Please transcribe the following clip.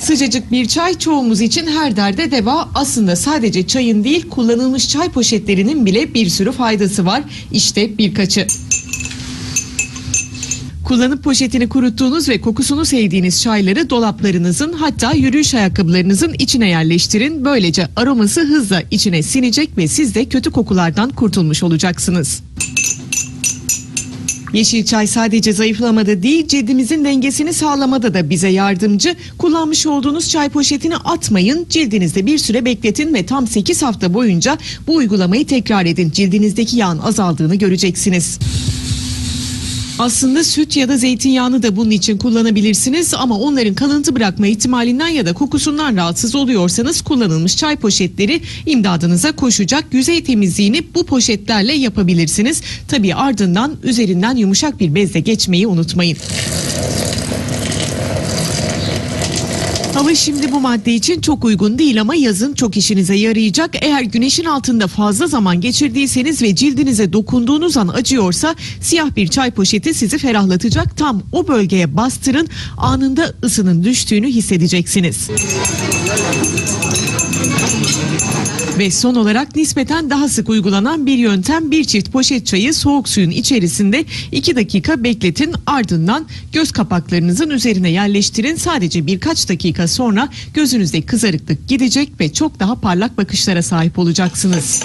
Sıcacık bir çay çoğumuz için her derde deva. Aslında sadece çayın değil kullanılmış çay poşetlerinin bile bir sürü faydası var. İşte birkaçı. Kullanıp poşetini kuruttuğunuz ve kokusunu sevdiğiniz çayları dolaplarınızın hatta yürüyüş ayakkabılarınızın içine yerleştirin. Böylece aroması hızla içine sinecek ve siz de kötü kokulardan kurtulmuş olacaksınız. Yeşil çay sadece zayıflamada değil cildimizin dengesini sağlamada da bize yardımcı. Kullanmış olduğunuz çay poşetini atmayın. Cildinizde bir süre bekletin ve tam 8 hafta boyunca bu uygulamayı tekrar edin. Cildinizdeki yağın azaldığını göreceksiniz. Aslında süt ya da zeytinyağını da bunun için kullanabilirsiniz ama onların kalıntı bırakma ihtimalinden ya da kokusundan rahatsız oluyorsanız kullanılmış çay poşetleri imdadınıza koşacak. Yüzey temizliğini bu poşetlerle yapabilirsiniz. Tabii ardından üzerinden yumuşak bir bezle geçmeyi unutmayın. Hava şimdi bu madde için çok uygun değil ama yazın çok işinize yarayacak. Eğer güneşin altında fazla zaman geçirdiyseniz ve cildinize dokunduğunuz an acıyorsa siyah bir çay poşeti sizi ferahlatacak. Tam o bölgeye bastırın anında ısının düştüğünü hissedeceksiniz. Ve son olarak nispeten daha sık uygulanan bir yöntem bir çift poşet çayı soğuk suyun içerisinde 2 dakika bekletin ardından göz kapaklarınızın üzerine yerleştirin. Sadece birkaç dakika sonra gözünüzdeki kızarıklık gidecek ve çok daha parlak bakışlara sahip olacaksınız.